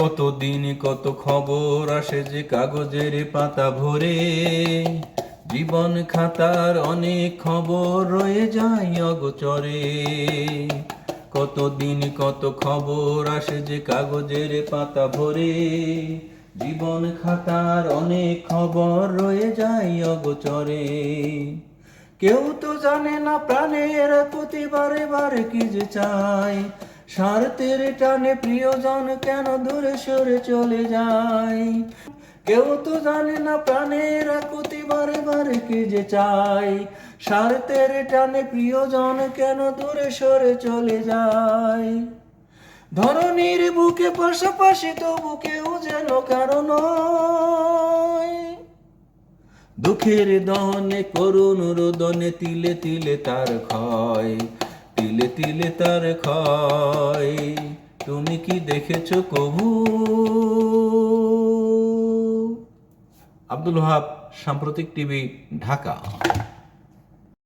কত দিন কত খবর আসে যে কাগজের পাতা ভরে? জীবন খাতার অনেক খবর রয়ে যায় অগোচরে। কত দিন কত খবর আসে যে কাগজের পাতা ভরে? জীবন খাতার অনেক খবর রয়ে যায় অগোচরে। কেউ তো জানে না প্রাণের প্রতি বারে কি যে চায় স্বার্থের টানে প্রিয়জন কেন দূরে সরে চলে যায়? কেউ তো জানে না প্রাণের প্রতি বারে বারে কি যে চায় স্বার্থের টানে প্রিয়জন কেন দূরে সরে চলে যায়? ধরনীর বুকে পাশাপাশি তবু কেউ যেন দুঃখের দহনে করুণ রোদনে তিলে তিলে তার ক্ষয়, তিলে তিলে তার ক্ষয়। তুমি কি দেখেছ কবু? আব্দুল হাব সাম্প্রতিক টিভি, ঢাকা।